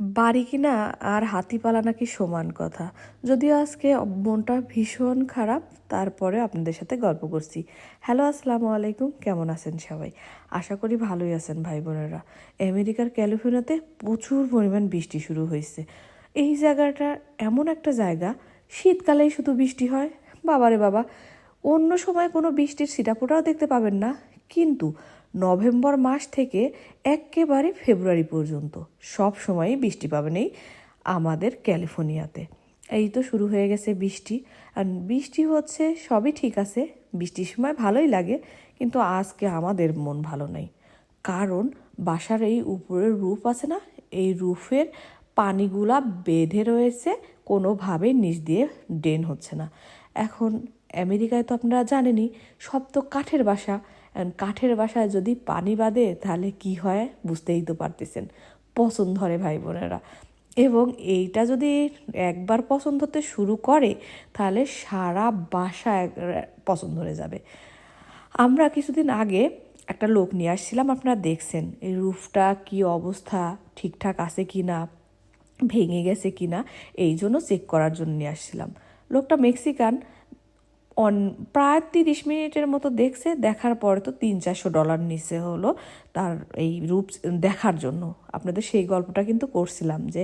বাড়ি কিনা আর হাতিপালা নাকি সমান কথা। যদিও আজকে মনটা ভীষণ খারাপ তারপরে আপনাদের সাথে গল্প করছি। হ্যালো, আসসালামু আলাইকুম, কেমন আছেন সবাই? আশা করি ভালোই আছেন ভাই বোনেরা। আমেরিকার ক্যালিফোর্নিয়াতে প্রচুর পরিমাণ বৃষ্টি শুরু হয়েছে। এই জায়গাটা এমন একটা জায়গা, শীতকালেই শুধু বৃষ্টি হয়। বাবারে বাবা অন্য সময় কোনো বৃষ্টির সিটাপোটাও দেখতে পাবেন না। কিন্তু নভেম্বর মাস থেকে একেবারে ফেব্রুয়ারি পর্যন্ত সব সময়ই বৃষ্টি পাবেন এই আমাদের ক্যালিফোর্নিয়াতে। এই তো শুরু হয়ে গেছে বৃষ্টি। আর বৃষ্টি হচ্ছে সবই ঠিক আছে, বৃষ্টির সময় ভালোই লাগে, কিন্তু আজকে আমাদের মন ভালো নেই। কারণ বাসার এই উপরের রূপ আছে না, এই রুফের পানিগুলা বেঁধে রয়েছে, কোনোভাবেই নিচ দিয়ে ড্রেন হচ্ছে না। এখন আমেরিকায় তো আপনারা জানেনই, সব তো কাঠের বাসা। কাঠের বাসায় যদি পানি বাঁধে তাহলে কি হয়? বুঝতেই তো পারতেছেন। পছন্দ ধরে ভাই বোনেরা। এবং এইটা যদি একবার পছন্দ হতে শুরু করে, তাহলে সারা বাসা পছন্দ ধরে যাবে। আমরা কিছুদিন আগে একটা লোক নিয়ে আসছিলাম, আপনারা দেখছেন। এই রুফটা কি অবস্থা? ঠিকঠাক আছে কি না? ভেঙে গেছে কি না? এই জন্য চেক করার জন্য নিয়ে আসছিলাম। লোকটা মেক্সিকান অন প্রায় তিরিশ মিনিটের মতো দেখছে, দেখার পরে তো তিন চারশো ডলার নিচে হলো তার এই রূপ দেখার জন্য। আপনাদের সেই গল্পটা কিন্তু করছিলাম যে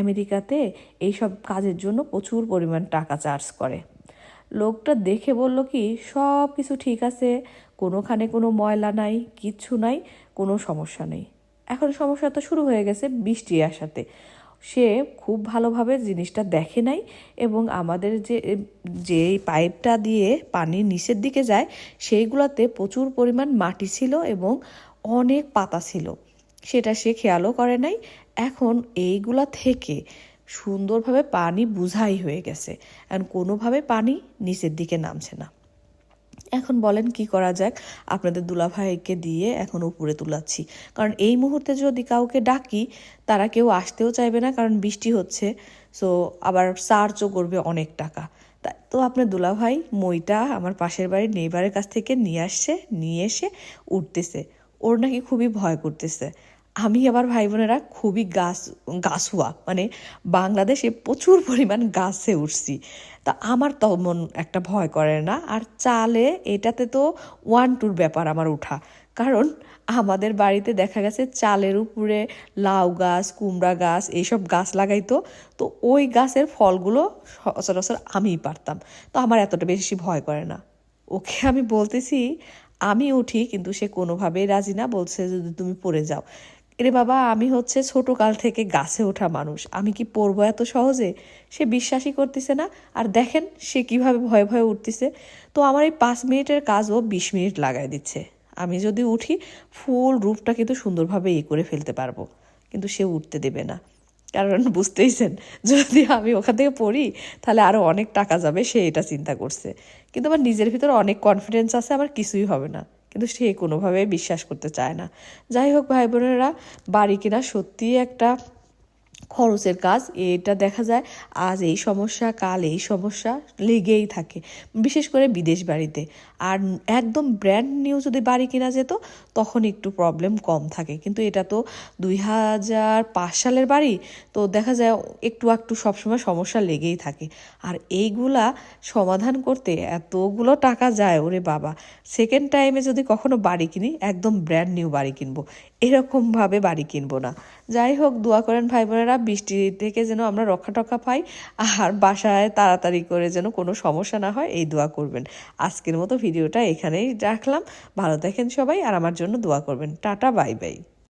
আমেরিকাতে এইসব কাজের জন্য প্রচুর পরিমাণ টাকা চার্জ করে। লোকটা দেখে বলল কি, সব কিছু ঠিক আছে, কোনোখানে কোনো ময়লা নাই, কিচ্ছু নাই, কোনো সমস্যা নেই। এখন সমস্যা তো শুরু হয়ে গেছে বৃষ্টি আসাতে। সে খুব ভালোভাবে জিনিসটা দেখে নাই এবং আমাদের যে যে পাইপটা দিয়ে পানি নিচের দিকে যায়, সেইগুলোতে প্রচুর পরিমাণ মাটি ছিল এবং অনেক পাতা ছিল। সেটা সে খেয়ালও করে নাই। এখন এইগুলা থেকে সুন্দরভাবে পানি বুঝাই হয়ে গেছে। আর কোনোভাবে পানি নিচের দিকে নামছে না। এখন বলেন কি করা যাক? আপনাদের দুলাভাইকে দিয়ে এখন উপরে তুলাচ্ছি। কারণ এই মুহূর্তে যদি কাউকে ডাকি, তারা কেউ আসতেও চাইবে না, কারণ বৃষ্টি হচ্ছে। সো আবার সার্চও করবে অনেক টাকা। তা আপনার দুলাভাই মইটা আমার পাশের বাড়ির নেইবারের কাছ থেকে নিয়ে আসছে, নিয়ে এসে উঠতেছে। ওর নাকি খুবই ভয় করতেছে। আমি আবার ভাই বোনেরা খুবই গাছ, গাছুয়া মানে বাংলাদেশে প্রচুর পরিমাণ গাছে উঠছি। তা আমার তেমন একটা ভয় করে না। আর চালে এটাতে তো ওয়ান টুর ব্যাপার আমার উঠা। কারণ আমাদের বাড়িতে দেখা গেছে চালের উপরে লাউ গাছ, কুমড়া গাছ, এইসব গাছ লাগাইতো। তো ওই গাছের ফলগুলো সচরাচর আমিই পারতাম। তো আমার এতটা বেশি ভয় করে না। ওকে আমি বলতেছি, আমি উঠি, কিন্তু সে কোনোভাবেই রাজি না। বলছে যদি তুমি পড়ে যাও। এরে বাবা, আমি হচ্ছে ছোট কাল থেকে গাছে ওঠা মানুষ। আমি কি পড়ব এত সহজে? সে বিশ্বাসই করতেছে না। আর দেখেন, সে কীভাবে ভয়ে ভয়ে উঠতেছে। তো আমার এই পাঁচ মিনিটের কাজ ও বিশ মিনিট লাগাই দিচ্ছে। আমি যদি উঠি, ফুল রূপটা কিন্তু সুন্দরভাবে ই করে ফেলতে পারব। কিন্তু সে উঠতে দেবে না। কারণ বুঝতেইছেন, যদি আমি ওখান থেকে পড়ি, তাহলে আরও অনেক টাকা যাবে, সে এটা চিন্তা করছে। কিন্তু আমার নিজের ভিতরে অনেক কনফিডেন্স আছে, আমার কিছুই হবে না। কিন্তু সে কোনোভাবে বিশ্বাস করতে চায় না। যাই হোক, ভাই বোনেরা, বাড়ি কেনা সত্যিই একটা খরচের কাজ, এটা দেখা যায় আজ এই সমস্যা, কাল এই সমস্যা লেগেই থাকে। বিশেষ করে বিদেশ বাড়িতে। আর একদম ব্র্যান্ড নিউ যদি বাড়ি কিনা যেত, তখন একটু প্রবলেম কম থাকে। কিন্তু এটা তো দুই হাজার পাঁচ সালের বাড়ি, তো দেখা যায় একটু একটু সবসময় সমস্যা লেগেই থাকে। আর এইগুলা সমাধান করতে এতগুলো টাকা যায়, ওরে বাবা। সেকেন্ড টাইমে যদি কখনো বাড়ি কিনি, একদম ব্র্যান্ড নিউ বাড়ি কিনবো। এরকমভাবে বাড়ি কিনবো না। যাই হোক, দোয়া করেন ভাই বোনেরা বৃষ্টি থেকে যেন আমরা রক্ষা টক্ষা পাই, আর বাসায় তাড়াতাড়ি করে যেন কোনো সমস্যা না হয়, এই দোয়া করবেন। আজকের মতো ভিডিওটা এখানেই রাখলাম। ভালো দেখেন সবাই, আর আমার জন্য দোয়া করবেন। Tata, bye bye.